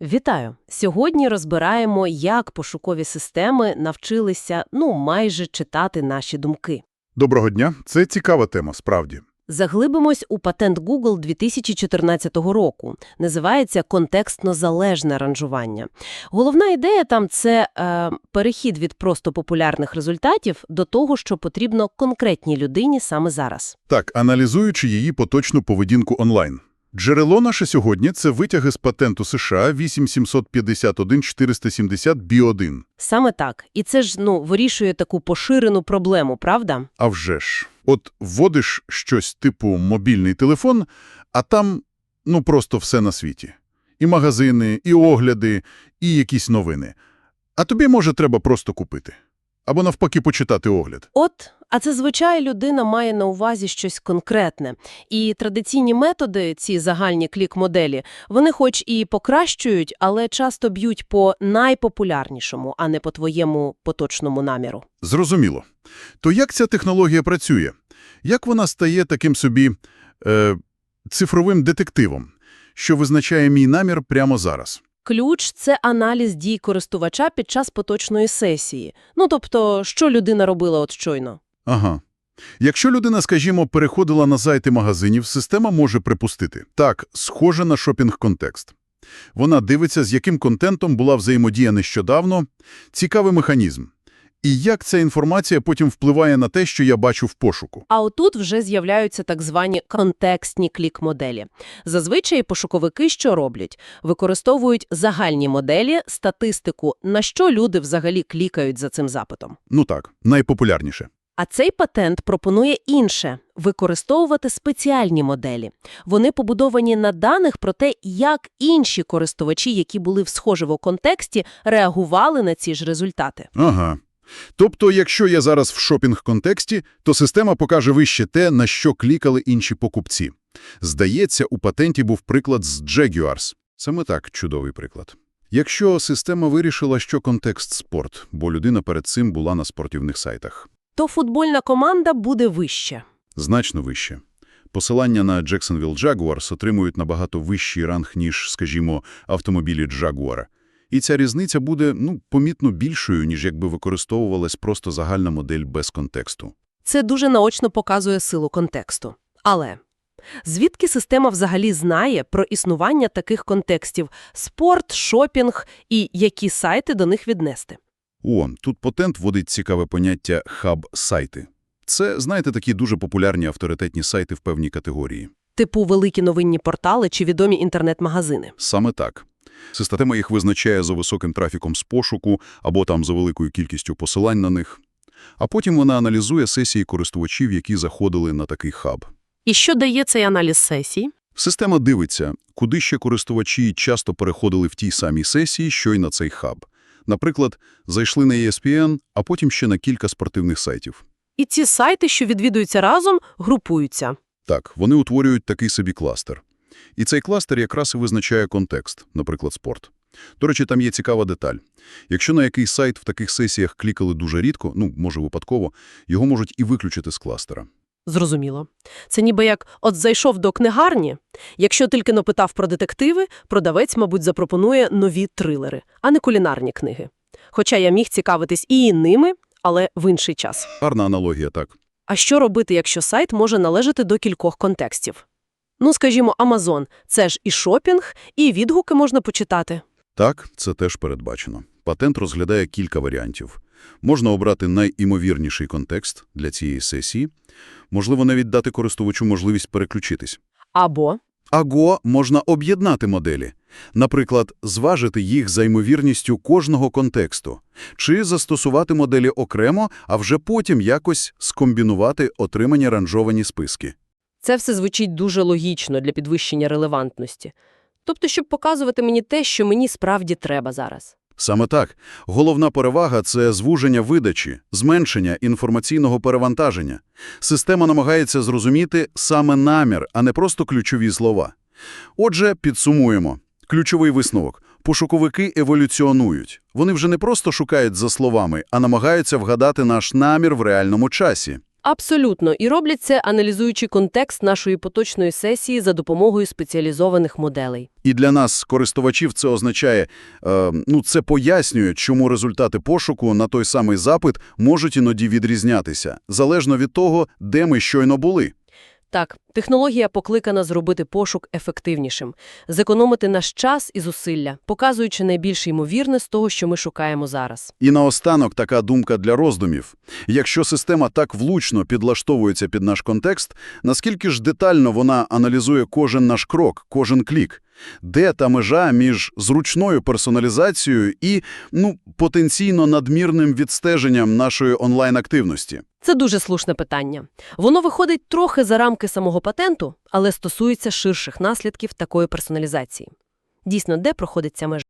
Вітаю! Сьогодні розбираємо, як пошукові системи навчилися, ну, майже читати наші думки. Доброго дня. Це цікава тема, справді. Заглибимось у патент Google 2014 року. Називається «Контекстно-залежне ранжування». Головна ідея там – це е, перехід від просто популярних результатів до того, що потрібно конкретній людині саме зараз. Так, аналізуючи її поточну поведінку онлайн. Джерело наше сьогодні – це витяги з патенту США 8751-470-B1. Саме так. І це ж, ну, вирішує таку поширену проблему, правда? А вже ж. От вводиш щось типу мобільний телефон, а там, ну, просто все на світі. І магазини, і огляди, і якісь новини. А тобі, може, треба просто купити. Або навпаки почитати огляд. От, а це звичай людина має на увазі щось конкретне. І традиційні методи, ці загальні клік-моделі, вони хоч і покращують, але часто б'ють по найпопулярнішому, а не по твоєму поточному наміру. Зрозуміло. То як ця технологія працює? Як вона стає таким собі е, цифровим детективом, що визначає мій намір прямо зараз? Ключ – це аналіз дій користувача під час поточної сесії. Ну, тобто, що людина робила от щойно. Ага. Якщо людина, скажімо, переходила на сайти магазинів, система може припустити. Так, схоже на шопінг-контекст. Вона дивиться, з яким контентом була взаємодія нещодавно. Цікавий механізм. І як ця інформація потім впливає на те, що я бачу в пошуку. А отут вже з'являються так звані контекстні клік-моделі. Зазвичай пошуковики що роблять? Використовують загальні моделі, статистику, на що люди взагалі клікають за цим запитом. Ну так, найпопулярніше. А цей патент пропонує інше – використовувати спеціальні моделі. Вони побудовані на даних про те, як інші користувачі, які були в схожому контексті, реагували на ці ж результати. Ага. Тобто, якщо я зараз в шопінг-контексті, то система покаже вище те, на що клікали інші покупці. Здається, у патенті був приклад з Jaguars. Саме так, чудовий приклад. Якщо система вирішила, що контекст – спорт, бо людина перед цим була на спортивних сайтах. То футбольна команда буде вище. Значно вище. Посилання на Jacksonville Jaguars отримують набагато вищий ранг, ніж, скажімо, автомобілі Jaguar. І ця різниця буде, ну, помітно більшою, ніж якби використовувалась просто загальна модель без контексту. Це дуже наочно показує силу контексту. Але звідки система взагалі знає про існування таких контекстів – спорт, шопінг і які сайти до них віднести? О, тут патент вводить цікаве поняття «хаб-сайти». Це, знаєте, такі дуже популярні авторитетні сайти в певній категорії. Типу великі новинні портали чи відомі інтернет-магазини. Саме так. Система їх визначає за високим трафіком з пошуку або там за великою кількістю посилань на них. А потім вона аналізує сесії користувачів, які заходили на такий хаб. І що дає цей аналіз сесій? Система дивиться, куди ще користувачі часто переходили в тій самій сесії, що й на цей хаб. Наприклад, зайшли на ESPN, а потім ще на кілька спортивних сайтів. І ці сайти, що відвідуються разом, групуються. Так, вони утворюють такий собі кластер. І цей кластер якраз і визначає контекст, наприклад, спорт. До речі, там є цікава деталь. Якщо на якийсь сайт в таких сесіях клікали дуже рідко, ну, може випадково, його можуть і виключити з кластера. Зрозуміло. Це ніби як от зайшов до книгарні. Якщо тільки но питав про детективи, продавець, мабуть, запропонує нові трилери, а не кулінарні книги. Хоча я міг цікавитись і ними, але в інший час. Гарна аналогія, так. А що робити, якщо сайт може належати до кількох контекстів? Ну, скажімо, Amazon – це ж і шопінг, і відгуки можна почитати. Так, це теж передбачено. Патент розглядає кілька варіантів. Можна обрати найімовірніший контекст для цієї сесії, можливо, навіть дати користувачу можливість переключитись. Або Або можна об'єднати моделі. Наприклад, зважити їх за ймовірністю кожного контексту. Чи застосувати моделі окремо, а вже потім якось скомбінувати отримані ранжовані списки. Це все звучить дуже логічно для підвищення релевантності. Тобто, щоб показувати мені те, що мені справді треба зараз. Саме так. Головна перевага – це звуження видачі, зменшення інформаційного перевантаження. Система намагається зрозуміти саме намір, а не просто ключові слова. Отже, підсумуємо. Ключовий висновок. Пошуковики еволюціонують. Вони вже не просто шукають за словами, а намагаються вгадати наш намір в реальному часі. Абсолютно. І роблять це, аналізуючи контекст нашої поточної сесії за допомогою спеціалізованих моделей. І для нас, користувачів, це означає, е, ну це пояснює, чому результати пошуку на той самий запит можуть іноді відрізнятися, залежно від того, де ми щойно були. Так, технологія покликана зробити пошук ефективнішим, зекономити наш час і зусилля, показуючи найбільш ймовірне з того, що ми шукаємо зараз. І наостанок така думка для роздумів. Якщо система так влучно підлаштовується під наш контекст, наскільки ж детально вона аналізує кожен наш крок, кожен клік? Де та межа між зручною персоналізацією і, ну, потенційно надмірним відстеженням нашої онлайн-активності? Це дуже слушне питання. Воно виходить трохи за рамки самого патенту, але стосується ширших наслідків такої персоналізації. Дійсно, де проходить ця межа?